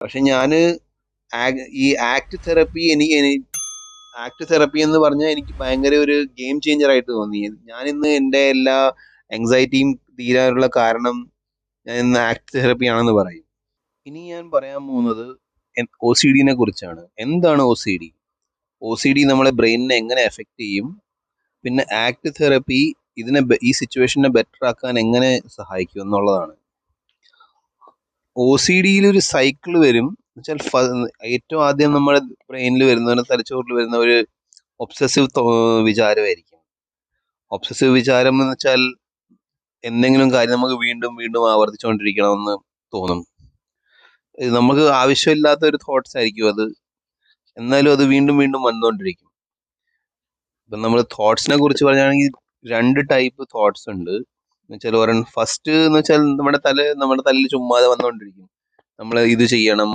പക്ഷെ ഞാൻ ഈ ആക്ട് തെറപ്പി എനിക്ക് ആക്ട് തെറപ്പി എന്ന് പറഞ്ഞാൽ എനിക്ക് ഭയങ്കര ഒരു ഗെയിം ചേഞ്ചർ ആയിട്ട് തോന്നി. ഞാൻ ഇന്ന് എന്റെ എല്ലാ ആങ്സൈറ്റിയും തീരാനുള്ള കാരണം ഞാൻ ഇന്ന് ആക്ട് തെറപ്പി ആണെന്ന് പറയും. ഇനി ഞാൻ പറയാൻ പോകുന്നത് ഒ സി ഡിനെ കുറിച്ചാണ്. എന്താണ് O C D O C D നമ്മളെ ബ്രെയിനിനെ എങ്ങനെ എഫക്റ്റ് ചെയ്യും? പിന്നെ ആക്ട് തെറപ്പി ഇതിനെ ഈ സിറ്റുവേഷനെ ബെറ്റർ ആക്കാൻ എങ്ങനെ സഹായിക്കും എന്നുള്ളതാണ്. ഒ സി ഡിയിൽ ഒരു സൈക്കിൾ വരും വെച്ചാൽ ഏറ്റവും ആദ്യം നമ്മുടെ ബ്രെയിനിൽ വരുന്ന തലച്ചോറിൽ വരുന്ന ഒരു ഒബ്സസീവ് വിചാരമായിരിക്കും. ഒബ്സസീവ് വിചാരം എന്ന് വെച്ചാൽ എന്തെങ്കിലും കാര്യം നമുക്ക് വീണ്ടും വീണ്ടും ആവർത്തിച്ചുകൊണ്ടിരിക്കണമെന്ന് തോന്നും. നമുക്ക് ആവശ്യമില്ലാത്ത ഒരു തോട്ട്സ് ആയിരിക്കും അത്. എന്നാലും അത് വീണ്ടും വീണ്ടും വന്നുകൊണ്ടിരിക്കും ഇപ്പം നമ്മൾ തോട്ട്സിനെ കുറിച്ച് പറയുകയാണെങ്കിൽ രണ്ട് ടൈപ്പ് തോട്ട്സ് ഉണ്ട്. വെച്ചാൽ ഒരെണ്ണം. ഫസ്റ്റ് എന്ന് വെച്ചാൽ നമ്മുടെ തല നമ്മുടെ തലയിൽ ചുമ്മാതെ വന്നുകൊണ്ടിരിക്കും. നമ്മൾ ഇത് ചെയ്യണം.